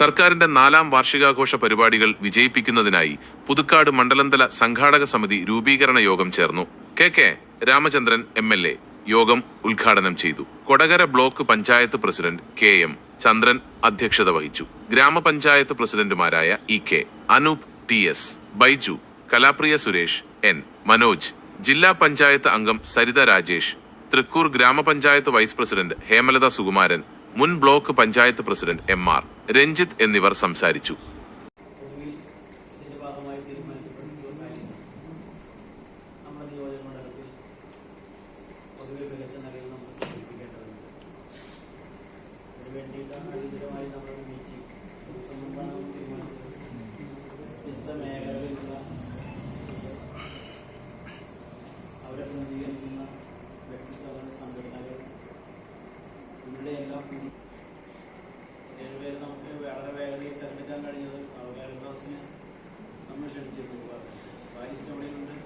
സർക്കാരിന്റെ നാലാം വാർഷികാഘോഷ പരിപാടികൾ വിജയിപ്പിക്കുന്നതിനായി പുതുക്കാട് മണ്ഡലംതല സംഘാടക സമിതി രൂപീകരണ യോഗം ചേർന്നു. K K Ramachandran M L A. യോഗം ഉദ്ഘാടനം ചെയ്തു. Kodakara block panchayat president K M Chandran അധ്യക്ഷത വഹിച്ചു. ഗ്രാമപഞ്ചായത്ത് പ്രസിഡന്റുമാരായ E K Anoop T S Baiju Kalapriya Suresh N Manoj ജില്ലാ പഞ്ചായത്ത് അംഗം സരിത രാജേഷ് തൃക്കൂർ ഗ്രാമപഞ്ചായത്ത് വൈസ് പ്രസിഡന്റ് ഹേമലത സുകുമാരൻ മുൻ block panchayat president M R. Ranjith എന്നിവർ സംസാരിച്ചു. അവരെ തീരുമാനിക്കപ്പെട്ടിട്ടുള്ള കാര്യം വേഗതയിൽ തിരഞ്ഞെടുക്കാൻ കഴിഞ്ഞത് അവകാശദാസിനെ നമ്മൾ ക്ഷണിച്ചിരുന്നു ബാരിസ്റ്റ് എവിടെയുണ്ട്